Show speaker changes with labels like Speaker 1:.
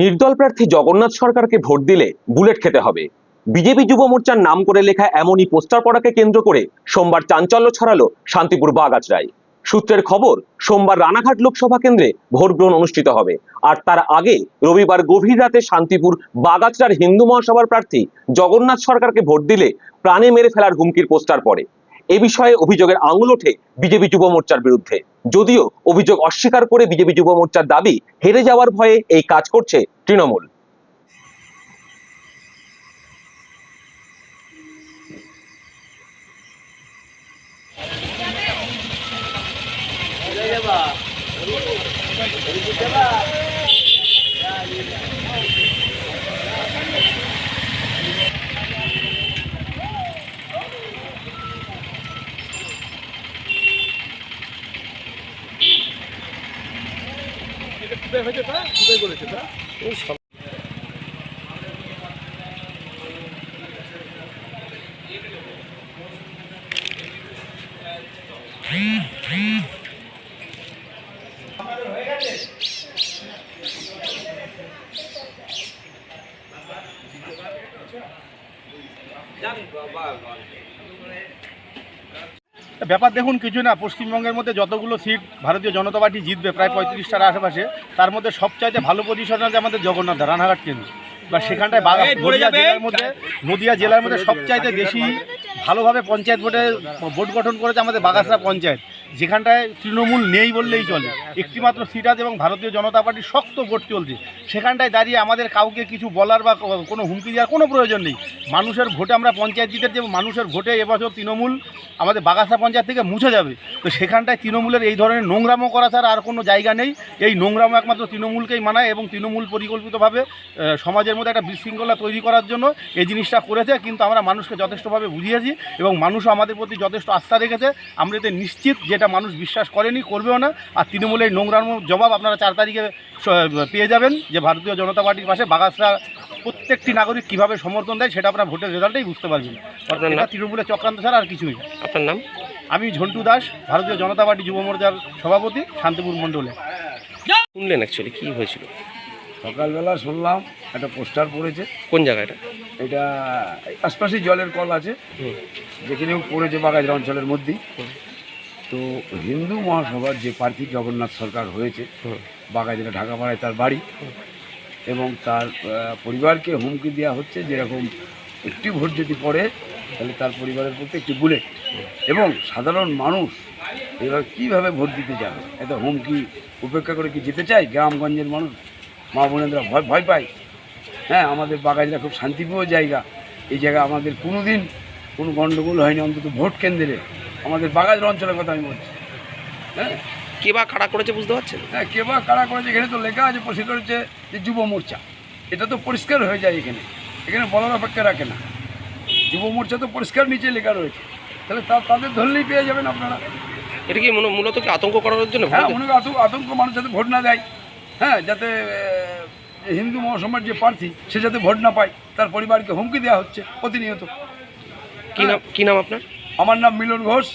Speaker 1: নির্দল প্রার্থী জগন্নাথ সরকারকে ভোট দিলে বুলেট খেতে হবে। বিজেপি যুব মোর্চার নাম করে লেখা এমনই পোস্টার পড়াকে কেন্দ্র করে সোমবার চাঞ্চল্য ছড়ালো শান্তিপুর বাগাছড়ায় সূত্রের খবর, সোমবার রানাঘাট লোকসভা কেন্দ্রে ভোট গ্রহণ অনুষ্ঠিত হবে। আর তার আগে রবিবার গভীর রাতে শান্তিপুর বাগাছড়ার হিন্দু মহাসভার প্রার্থী জগন্নাথ সরকারকে ভোট দিলে প্রাণে মেরে ফেলার হুমকির পোস্টার পড়ে। এ বিষয়ে অভিযোগের আঙুল ওঠে বিজেপি যুব মোর্চার বিরুদ্ধে। যদিও অভিযোগ অস্বীকার করে বিজেপি যুব মোর্চার দাবি হেরে যাওয়ার ভয়ে এই কাজ করছে তৃণমূল। কোথায় হয়েছে তা? কোথায় করেছে তা? বাবা।
Speaker 2: ব্যাপার দেখুন কিছু না পশ্চিমবঙ্গের মধ্যে যতগুলো সিট ভারতীয় জনতা পার্টি জিতবে প্রায় পঁয়ত্রিশটার আশেপাশে তার মধ্যে সবচাইতে ভালো পজিশন আছে আমাদের জগন্নাথ রানাঘাট কেন্দ্র। বা সেখানটায় বাগা নদিয়া জেলার মধ্যে নদিয়া জেলার মধ্যে সবচাইতে বেশি ভালোভাবে পঞ্চায়েত ভোটে ভোট গঠন করেছে আমাদের বাগাসরা পঞ্চায়েত। যেখানটায় তৃণমূল নেই বললেই চলে। একটিমাত্র সিট আছে এবং ভারতীয় জনতা পার্টির শক্ত ভোট চলছে। সেখানটায় দাঁড়িয়ে আমাদের কাউকে কিছু বলার বা কোনো হুমকি দেওয়ার কোনো প্রয়োজন নেই। মানুষের ভোটে আমরা পঞ্চায়েত জিতে যে মানুষের ভোটে এবছর তৃণমূল আমাদের বাগাসা পঞ্চায়েত থেকে মুছে যাবে। তো সেখানটায় তৃণমূলের এই ধরনের নোংরামো করা ছাড়া আর কোনো জায়গা নেই। এই নোংরামো একমাত্র তৃণমূলকেই মানায় এবং তৃণমূল পরিকল্পিতভাবে সমাজের মধ্যে একটা বিশৃঙ্খলা তৈরি করার জন্য এই জিনিসটা করেছে। কিন্তু আমরা মানুষকে যথেষ্টভাবে বুঝিয়েছি এবং মানুষও আমাদের প্রতি যথেষ্ট আস্থা রেখেছে। আমরা এতে নিশ্চিত যেটা মানুষ বিশ্বাস করেনি করবেও না। আর তৃণমূলের নোংরামো জবাব আপনারা চার তারিখে পেয়ে যাবেন যে ভারতীয় জনতা পার্টির পাশে বাগাসরা প্রত্যেকটি নাগরিক কীভাবে সমর্থন দেয় সেটা আপনার ভোটের রেজাল্টেই বুঝতে পারবেন।
Speaker 3: আপনার
Speaker 2: এটা তৃণমূলের চক্রান্ত ছাড়া আর কিছুই না।
Speaker 3: আপনার নাম?
Speaker 2: আমি ঝন্টু দাস ভারতীয় জনতা পার্টি যুব মোর্চার সভাপতি শান্তিপুর মণ্ডলে।
Speaker 3: শুনলেন অ্যাকচুয়ালি কী হয়েছিল?
Speaker 4: সকালবেলা শুনলাম একটা পোস্টার পড়েছে।
Speaker 3: কোন জায়গাটা
Speaker 4: এটা? এই আশপাশেই জলের কল আছে।
Speaker 3: হুম।
Speaker 4: যেখানেও পড়েছে বাগাজরা অঞ্চলের মধ্যেই। তো হিন্দু মহাসভার যে প্রার্থী জগন্নাথ সরকার হয়েছে
Speaker 3: হুম।
Speaker 4: বাগাজরা ঢাকাপাড়ায় তার বাড়ি এবং তার পরিবারকে হুমকি দেওয়া হচ্ছে যেরকম একটি ভোট যদি পড়ে তাহলে তার পরিবারের প্রতি একটি বুলেট। এবং সাধারণ মানুষ এবার কীভাবে ভোট দিতে যাবে? এত হুমকি উপেক্ষা করে কি যেতে চায়? গ্রামগঞ্জের মানুষ মা বোনেরা ভয় ভয় পায়। হ্যাঁ আমাদের বাগাজরা খুব শান্তিপ্রিয় জায়গা। এই জায়গা আমাদের কোনো দিন কোনো গণ্ডগোল হয়নি অন্তত ভোট কেন্দ্রে। আমাদের বাগাজরা অঞ্চলের কথা আমি বলছি। হ্যাঁ?
Speaker 3: কে বা কারা করেছে বুঝতে পারছেন?
Speaker 4: হ্যাঁ কে বা কারা করেছে এখানে তো লেখা আছে পরিষ্কার করেছে যে যুব মোর্চা। এটা তো পরিষ্কার হয়ে যায় এখানে। এখানে বলার অপেক্ষা রাখে না। যুব মোর্চা তো পরিষ্কার নিচে লেখা রয়েছে। তাহলে তা তাদের ধরলেই পেয়ে যাবেন আপনারা।
Speaker 3: এটা কি মূল- মূলত কি আতঙ্ক করার জন্য
Speaker 4: হ্যাঁ মনে আতঙ্ক আতঙ্ক মানুষ যাতে ভোট না দেয়। হ্যাঁ যাতে হিন্দু মহাসমাজ যে প্রার্থী সে যাতে ভোট না পায় তার পরিবারকে হুমকি দেওয়া হচ্ছে প্রতিনিয়ত।
Speaker 3: কি নাম কি নাম আপনার?
Speaker 4: আমার নাম মিলন ঘোষ।